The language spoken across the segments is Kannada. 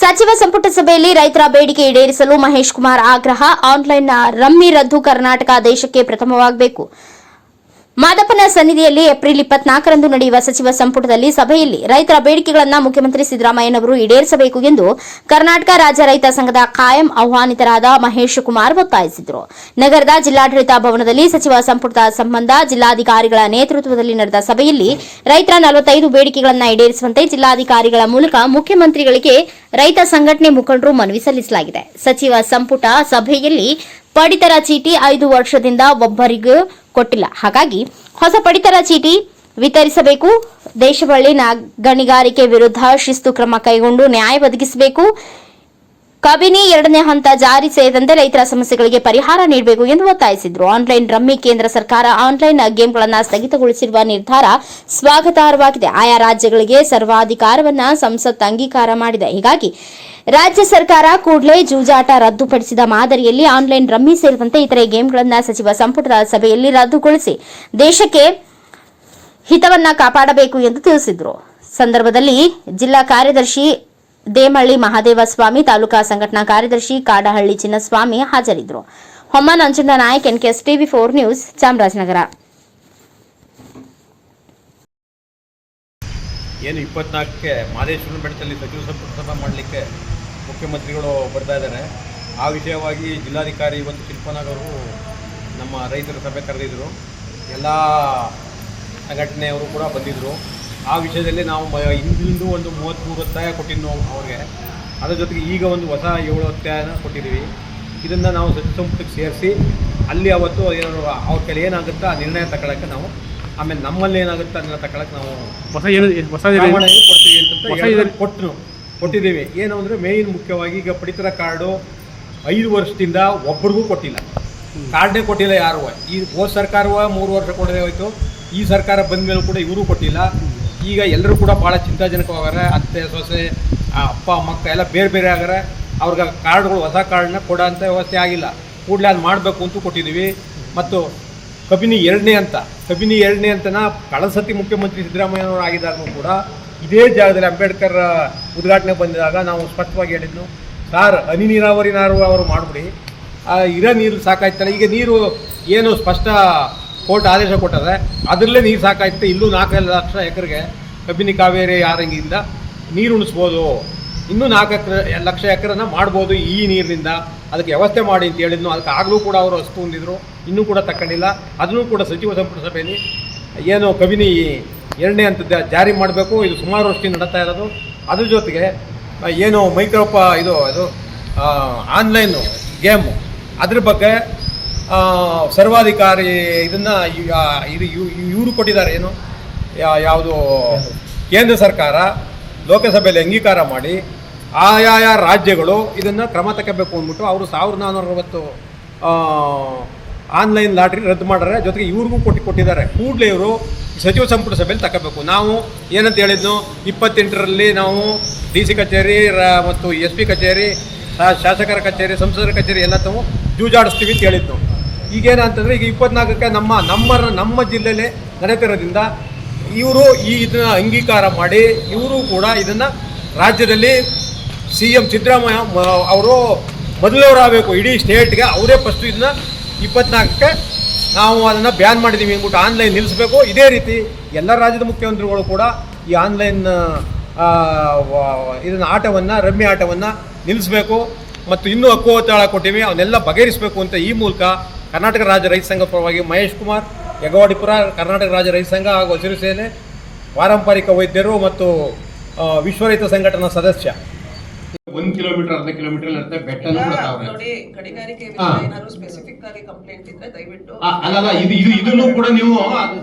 ಸಚಿವ ಸಂಪುಟ ಸಭೆಯಲ್ಲಿ ರೈತರ ಬೇಡಿಕೆ ಈಡೇರಿಸಲು ಮಹೇಶ್ ಕುಮಾರ್ ಆಗ್ರಹ. ಆನ್ಲೈನ್ನ ರಮ್ಮಿ ರದ್ದು ಕರ್ನಾಟಕ ದೇಶಕ್ಕೆ ಪ್ರಥಮವಾಗಬೇಕು. ಮಾದಪ್ಪನ ಸನ್ನಿಧಿಯಲ್ಲಿ ಏಪ್ರಿಲ್ ಇಪ್ಪತ್ನಾಲ್ಕರಂದು ನಡೆಯುವ ಸಚಿವ ಸಂಪುಟದಲ್ಲಿ ಸಭೆಯಲ್ಲಿ ರೈತರ ಬೇಡಿಕೆಗಳನ್ನು ಮುಖ್ಯಮಂತ್ರಿ ಸಿದ್ದರಾಮಯ್ಯನವರು ಈಡೇರಿಸಬೇಕು ಎಂದು ಕರ್ನಾಟಕ ರಾಜ್ಯ ರೈತ ಸಂಘದ ಕಾಯಂ ಆಹ್ವಾನಿತರಾದ ಮಹೇಶ್ ಕುಮಾರ್ ಒತ್ತಾಯಿಸಿದರು. ನಗರದ ಜಿಲ್ಲಾಡಳಿತ ಭವನದಲ್ಲಿ ಸಚಿವ ಸಂಪುಟದ ಸಂಬಂಧ ಜಿಲ್ಲಾಧಿಕಾರಿಗಳ ನೇತೃತ್ವದಲ್ಲಿ ನಡೆದ ಸಭೆಯಲ್ಲಿ ರೈತರ ನಲವತ್ತೈದು ಬೇಡಿಕೆಗಳನ್ನು ಈಡೇರಿಸುವಂತೆ ಜಿಲ್ಲಾಧಿಕಾರಿಗಳ ಮೂಲಕ ಮುಖ್ಯಮಂತ್ರಿಗಳಿಗೆ ರೈತ ಸಂಘಟನೆ ಮುಖಂಡರು ಮನವಿ ಸಲ್ಲಿಸಲಾಗಿದೆ. ಸಚಿವ ಸಂಪುಟ ಸಭೆಯಲ್ಲಿ ಪಡಿತರ ಚೀಟಿ ಐದು ವರ್ಷದಿಂದ ಒಬ್ಬರಿಗೂ ಕೊಟ್ಟಿಲ್ಲ. ಹಾಗಾಗಿ ಹೊಸ ಪಡಿತರ ಚೀಟಿ ವಿತರಿಸಬೇಕು. ದೇಶದಲ್ಲಿ ಗಣಿಗಾರಿಕೆ ವಿರುದ್ಧ ಶಿಸ್ತು ಕ್ರಮ ಕೈಗೊಂಡು ನ್ಯಾಯ ಒದಗಿಸಬೇಕು. ಕಬಿನಿ ಎರಡನೇ ಹಂತ ಜಾರಿ ಸೇರಿದಂತೆ ರೈತರ ಸಮಸ್ಯೆಗಳಿಗೆ ಪರಿಹಾರ ನೀಡಬೇಕು ಎಂದು ಒತ್ತಾಯಿಸಿದರು. ಆನ್ಲೈನ್ ರಮ್ಮಿ ಕೇಂದ್ರ ಸರ್ಕಾರ ಆನ್ಲೈನ್ ಗೇಮ್ಗಳನ್ನು ಸ್ಥಗಿತಗೊಳಿಸಿರುವ ನಿರ್ಧಾರ ಸ್ವಾಗತಾರ್ಹವಾಗಿದೆ. ಆಯಾ ರಾಜ್ಯಗಳಿಗೆ ಸರ್ವಾಧಿಕಾರವನ್ನು ಸಂಸತ್ ಅಂಗೀಕಾರ ಮಾಡಿದೆ. ಹೀಗಾಗಿ ರಾಜ್ಯ ಸರ್ಕಾರ ಕೂಡಲೇ ಜೂಜಾಟ ರದ್ದುಪಡಿಸಿದ ಮಾದರಿಯಲ್ಲಿ ಆನ್ಲೈನ್ ರಮ್ಮಿ ಸೇರಿದಂತೆ ಇತರೆ ಗೇಮ್ಗಳನ್ನು ಸಚಿವ ಸಂಪುಟದ ಸಭೆಯಲ್ಲಿ ರದ್ದುಗೊಳಿಸಿ ದೇಶಕ್ಕೆ ಹಿತವನ್ನ ಕಾಪಾಡಬೇಕು ಎಂದು ತಿಳಿಸಿದರು. ಸಂದರ್ಭದಲ್ಲಿ ಜಿಲ್ಲಾ ಕಾರ್ಯದರ್ಶಿ ದೇಮಳ್ಳಿ ಮಹಾದೇವ ಸ್ವಾಮಿ ತಾಲೂಕಾ ಸಂಘಟನಾ ಕಾರ್ಯದರ್ಶಿ ಕಾಡಹಳ್ಳಿ ಚಿನ್ನಸ್ವಾಮಿ ಹಾಜರಿದ್ದರು. Homma Nanjunda Nayak NKS TV four news Chamarajanagar. ಏನು ಇಪ್ಪತ್ನಾಲ್ಕಕ್ಕೆ ಮಾದೇಶ್ವರನ ಬೆಟ್ಟದಲ್ಲಿ ಸಚಿವ ಸಂಪುಟ ಸಭೆ ಮಾಡಲಿಕ್ಕೆ ಮುಖ್ಯಮಂತ್ರಿಗಳು ಬರ್ತಾ ಇದ್ದಾರೆ. ಆ ವಿಷಯವಾಗಿ ಜಿಲ್ಲಾಧಿಕಾರಿ ಇವತ್ತು ಶಿಲ್ಪನಾಗ್ ಅವರು ನಮ್ಮ ರೈತರ ಸಭೆ ಕರೆದಿದ್ದರು ಎಲ್ಲ ಸಂಘಟನೆಯವರು ಕೂಡ ಬಂದಿದ್ದರು ಆ ವಿಷಯದಲ್ಲಿ ನಾವು ಹಿಂದಿಂದು ಒಂದು ಮೂವತ್ತ್ಮೂರು ಒತ್ತಾಯ ಕೊಟ್ಟಿದ್ದು ಅವ್ರಿಗೆ. ಅದರ ಜೊತೆಗೆ ಈಗ ಒಂದು ಹೊಸ ಏಳು ಒತ್ತಾಯನ ಕೊಟ್ಟಿದ್ದೀವಿ. ಇದನ್ನು ನಾವು ಸಚಿವ ಸಂಪುಟಕ್ಕೆ ಸೇರಿಸಿ ಅಲ್ಲಿ ಅವತ್ತು ಏನು ಅವ್ರ ಕೈಲಿ ಏನಾಗುತ್ತೋ ಆ ನಿರ್ಣಯ ತಗೊಳ್ಳೋಕ್ಕೆ ನಾವು ಆಮೇಲೆ ನಮ್ಮಲ್ಲಿ ಏನಾಗುತ್ತೆ ಅದನ್ನ ತಗೊಳಕ್ಕೆ ನಾವು ಹೊಸ ಏನು ಹೊಸ ಕೊಡ್ತೀವಿ ಅಂತ ಹೊಸ ಕೊಟ್ಟು ಕೊಟ್ಟಿದ್ದೀವಿ. ಏನು ಅಂದರೆ ಮೇಯ್ನ್ ಮುಖ್ಯವಾಗಿ ಈಗ ಪಡಿತರ ಕಾರ್ಡು ಐದು ವರ್ಷದಿಂದ ಒಬ್ರಿಗೂ ಕೊಟ್ಟಿಲ್ಲ. ಕಾರ್ಡೇ ಕೊಟ್ಟಿಲ್ಲ ಯಾರು? ಈ ಹೋದ ಸರ್ಕಾರವ ಮೂರು ವರ್ಷ ಕೊಡದೆ ಹೋಯ್ತು. ಈ ಸರ್ಕಾರ ಬಂದ ಮೇಲೂ ಕೂಡ ಇವರು ಕೊಟ್ಟಿಲ್ಲ. ಈಗ ಎಲ್ಲರೂ ಕೂಡ ಭಾಳ ಚಿಂತಾಜನಕವಾಗಾರೆ ಅತ್ತೆ ಸೊಸೆ ಆ, ಅಪ್ಪ ಮಕ್ಕ ಎಲ್ಲ ಬೇರೆ ಬೇರೆ ಆಗಾರೆ ಅವ್ರಿಗೆ ಕಾರ್ಡ್ಗಳು ಹೊಸ ಕಾರ್ಡ್ನ ಕೊಡೋ ಅಂಥ ವ್ಯವಸ್ಥೆ ಆಗಿಲ್ಲ. ಕೂಡಲೇ ಅದು ಮಾಡಬೇಕು ಅಂತೂ ಕೊಟ್ಟಿದ್ದೀವಿ. ಮತ್ತು ಕಬಿನಿ ಎರಡನೇ ಅಂತ ಕಬಿನಿ ಎರಡನೇ ಅಂತನ ಕಳಸತಿ ಸತಿ ಮುಖ್ಯಮಂತ್ರಿ ಸಿದ್ದರಾಮಯ್ಯನವರು ಆಗಿದ್ದಾಗೂ ಕೂಡ ಇದೇ ಜಾಗದಲ್ಲಿ ಅಂಬೇಡ್ಕರ್ ಉದ್ಘಾಟನೆ ಬಂದಿದಾಗ ನಾವು ಸ್ಪಷ್ಟವಾಗಿ ಹೇಳಿದ್ನು ಸಾರ್, ಹನಿ ನೀರಾವರಿನಾರು ಅವರು ಮಾಡಿಬಿಡಿ. ಇರೋ ನೀರು ಸಾಕಾಯ್ತಲ್ಲ, ಈಗ ನೀರು ಏನು ಸ್ಪಷ್ಟ ಕೋರ್ಟ್ ಆದೇಶ ಕೊಟ್ಟರೆ ಅದರಲ್ಲೇ ನೀರು ಸಾಕಾಯ್ತು ಇಲ್ಲೂ ನಾಲ್ಕೈದು ಲಕ್ಷ ಎಕರೆಗೆ ಕಬಿನಿ ಕಾವೇರಿ ಆರಂಗಿಂದ ನೀರು ಉಣಿಸ್ಬೋದು. ಇನ್ನೂ ನಾಲ್ಕು ಎಕರೆ, ಲಕ್ಷ ಎಕರೆನ ಮಾಡ್ಬೋದು ಈ ನೀರಿನಿಂದ. ಅದಕ್ಕೆ ವ್ಯವಸ್ಥೆ ಮಾಡಿ ಅಂತ ಹೇಳಿದ್ನು, ಅದಕ್ಕೆ ಆಗಲೂ ಕೂಡ ಅವರು ಹೊಂದಿದ್ರು. ಇನ್ನೂ ಕೂಡ ತಕ್ಕೊಂಡಿಲ್ಲ. ಅದನ್ನು ಕೂಡ ಸಚಿವ ಸಂಪುಟ ಸಭೆಯಲ್ಲಿ ಏನು ಕವಿನಿ ಎರಡನೇ ಅಂತ ಜಾರಿ ಮಾಡಬೇಕು. ಇದು ಸುಮಾರು ವರ್ಷದಿಂದ ನಡೀತಾ ಇರೋದು. ಅದ್ರ ಜೊತೆಗೆ ಏನು ಮೈಕ್ರೋಪ, ಇದು ಇದು ಆನ್ಲೈನು ಗೇಮು ಅದ್ರ ಬಗ್ಗೆ ಸರ್ವಾಧಿಕಾರಿ ಇದನ್ನು ಇದು ಇವರು ಕೊಟ್ಟಿದ್ದಾರೆ. ಏನು ಯಾವುದು, ಕೇಂದ್ರ ಸರ್ಕಾರ ಲೋಕಸಭೆಯಲ್ಲಿ ಅಂಗೀಕಾರ ಮಾಡಿ ಆಯಾಯ ರಾಜ್ಯಗಳು ಇದನ್ನು ಕ್ರಮ ತಗೋಬೇಕು ಅಂದ್ಬಿಟ್ಟು ಅವರು ಸಾವಿರದ ನಾನ್ನೂರ ಅರವತ್ತು ಆನ್ಲೈನ್ ಲಾಟ್ರಿ ರದ್ದು ಮಾಡ್ರೆ, ಜೊತೆಗೆ ಇವ್ರಿಗೂ ಕೊಟ್ಟು ಕೊಟ್ಟಿದ್ದಾರೆ. ಕೂಡಲೇ ಇವರು ಸಚಿವ ಸಂಪುಟ ಸಭೆಯಲ್ಲಿ ತಗೋಬೇಕು ನಾವು ಏನಂತ ಹೇಳಿದ್ನು, ಇಪ್ಪತ್ತೆಂಟರಲ್ಲಿ ನಾವು ಡಿ ಸಿ ಕಚೇರಿ ಮತ್ತು ಎಸ್ ಪಿ ಕಚೇರಿ ಶಾಸಕರ ಕಚೇರಿ, ಸಂಸದರ ಕಚೇರಿ ಎಲ್ಲ ತಾವು ಜೂಜಾಡಿಸ್ತೀವಿ ಅಂತ ಹೇಳಿದ್ನು. ಈಗೇನಂತಂದರೆ ಈಗ ಇಪ್ಪತ್ನಾಲ್ಕಕ್ಕೆ ನಮ್ಮ ನಮ್ಮ ನಮ್ಮ ಜಿಲ್ಲೆಯಲ್ಲೇ ನಡೆತಿರೋದ್ರಿಂದ ಇವರು ಈ ಇದನ್ನ ಅಂಗೀಕಾರ ಮಾಡಿ, ಇವರು ಕೂಡ ಇದನ್ನು ರಾಜ್ಯದಲ್ಲಿ ಸಿ ಎಂ ಸಿದ್ದರಾಮಯ್ಯ ಅವರು ಮೊದಲವರಾಗಬೇಕು. ಇಡೀ ಸ್ಟೇಟ್ಗೆ ಅವರೇ ಫಸ್ಟು ಇದನ್ನ ಇಪ್ಪತ್ನಾಲ್ಕಕ್ಕೆ ನಾವು ಅದನ್ನು ಬ್ಯಾನ್ ಮಾಡಿದ್ದೀವಿ ಅಂದ್ಬಿಟ್ಟು ಆನ್ಲೈನ್ ನಿಲ್ಲಿಸಬೇಕು. ಇದೇ ರೀತಿ ಎಲ್ಲ ರಾಜ್ಯದ ಮುಖ್ಯಮಂತ್ರಿಗಳು ಕೂಡ ಈ ಆನ್ಲೈನ್ ಇದನ್ನು ಆಟವನ್ನು ರಮ್ಮಿ ಆಟವನ್ನು ನಿಲ್ಲಿಸಬೇಕು. ಮತ್ತು ಇನ್ನೂ ಹಕ್ಕು ಒತ್ತಡ ಕೊಟ್ಟಿವಿ. ಅವನ್ನೆಲ್ಲ ಬಗೆಹರಿಸಬೇಕು ಅಂತ ಈ ಮೂಲಕ ಕರ್ನಾಟಕ ರಾಜ್ಯ ರೈತ ಸಂಘ ಪರವಾಗಿ ಮಹೇಶ್ ಕುಮಾರ್, ಯಗವಾಡಿಪುರ ಕರ್ನಾಟಕ ರಾಜ್ಯ ರೈತ ಸಂಘ ಹಾಗೂ ಹಸಿರು ಸೇನೆ, ಪಾರಂಪರಿಕ ವೈದ್ಯರು ಮತ್ತು ವಿಶ್ವ ರೈತ ಸಂಘಟನಾ ಸದಸ್ಯ. ಒಂದು ಕಿಲೋಮೀಟರ್ ಅರ್ಧ ಕಿಲೋಮೀಟರ್ ಇರುತ್ತೆ ಬೆಟ್ಟ. ನೋಡಿ ಗಣಿಗಾರಿಕೆ. ವಿರುದ್ಧ ಏನಾದ್ರು ಸ್ಪೆಸಿಫಿಕ್ ಆಗಿ ಕಂಪ್ಲೇಂಟ್ ಇದ್ರೆ ದಯವಿಟ್ಟು ಅಲ್ಲ ಇದು ಇದು ಇದನ್ನು ಕೂಡ ನೀವು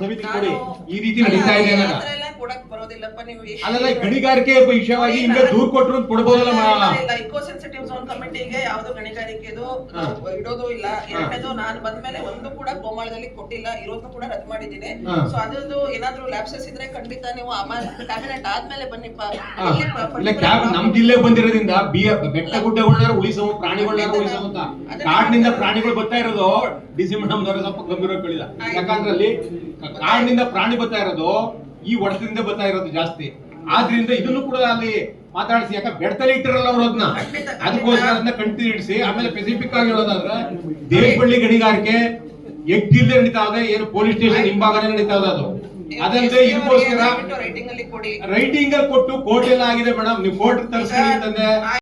ಸಮಿತಿ ಕೊಡಿ ಈ ರೀತಿ ನಡೀತಾ ಇದೆ ಅನ್ನೋದ. ಕೊಡಕ್ ಬರೋದಿಲ್ಲಪ್ಪ ನೀವು ಅಲ್ಲಲ್ಲ ಗಣಿಗಾರಿಕೆ ವಿಷಯವಾಗಿ ನಿಮ್ಗೆ ದೂರ್ ಕೊಟ್ಟರು ಕೊಡ್ಬೋದಲ್ಲ ಇಲ್ಲ, ಇಕೋ ಸೆನ್ಸಿಟಿವ್ ಝೋನ್ ಕಮಿಟಿಗೆ ಯಾವ್ದು ಗಣಿಗಾರಿಕೆದು. ಇಡೋದು ಇಲ್ಲ. ಎರಡನೇದು ನಾನು ಬಂದ್ಮೇಲೆ ಒಂದು ಕೂಡ ಕೋಮಾಳದಲ್ಲಿ ಕೊಟ್ಟಿಲ್ಲ ಇರೋದು ಕೂಡ ರದ್ದು ಮಾಡಿದ್ದೀನಿ. ಸೊ ಅದ್ರದ್ದು ಏನಾದ್ರೂ ಲ್ಯಾಪ್ಸಸ್ ಇದ್ರೆ ಖಂಡಿತ ನೀವು ಕ್ಯಾಬಿನೆಟ್ ಆದ್ಮೇಲೆ ಬನ್ನಿ ಪ- ಹಾ. ಇಲ್ಲಿ ಪ- ಇಲ್ಲ particular ಕ್ಯಾಬ್ ನಮ್ ಜಿಲ್ಲೆ ಬಂದಿರೋದ್ರಿಂದ ಬಿ ಬೆಟ್ಟ ಗುಡ್ಡಗಳನ್ನ ಉಳಿಸೋ ಪ್ರಾಣಿಗಳನ್ನ ಉಳಿಸೋ ಅಂತ. ಕಾಡಿನಿಂದ ಪ್ರಾಣಿಗಳು ಬರ್ತಾ ಇರೋದು ಡಿಸಿ ಮೇಡಮ್ ಸ್ವಲ್ಪ ಗಂಭೀರ ಕೇಳಿಲ್ಲ ಯಾಕಂದ್ರೆ ಅಲ್ಲಿ ಕಾಡಿನಿಂದ ಪ್ರಾಣಿ ಬರ್ತಾ ಇರೋದು ಈ ಒಡತಿಂದ ಬರ್ತಾ ಇರೋದು ಜಾಸ್ತಿ ಆದ್ರಿಂದ ಇದನ್ನು ಕೂಡ ಅಲ್ಲಿ ಮಾತಾಡಿಸಿ ಯಾಕೆ ಬೆಡ್ತಲ್ಲಿ ಇಟ್ಟಿರಲ್ಲ ಅವ್ರು ಅದನ್ನ. ಅದಕ್ಕೋಸ್ಕರ ಅದನ್ನ ಕಂಟಿನ್ಯೂ ಇಡಿಸಿ ಆಮೇಲೆ ಸ್ಪೆಸಿಫಿಕ್ ಆಗಿ ಹೇಳೋದಾದ್ರೆ ದೇವಪಳ್ಳಿ ಗಣಿಗಾರಿಕೆ ಎಗ್ಗಿಲ್ಲದೆ ನಡೀತಾ ಇದೆ ಏನು ಪೊಲೀಸ್ ಸ್ಟೇಷನ್ ಹಿಂಭಾಗನೆ ನಡೀತಾ ಇದೆ ಅದು ಅದಲ್ಲದೆ ಇದಕ್ಕೋಸ್ಕರ ರೈಟಿಂಗ್ ಅಲ್ಲಿ ಕೊಡಿ ರೈಟಿಂಗ್ ಅಲ್ಲಿ ಕೊಟ್ಟು ಕೋರ್ಟ್ ಎಲ್ಲ ಆಗಿದೆ ಮೇಡಮ್ ನೀವು ಕೋರ್ಟ್ ತರಿಸ್ತೀನಿ ಅಂತಂದೆ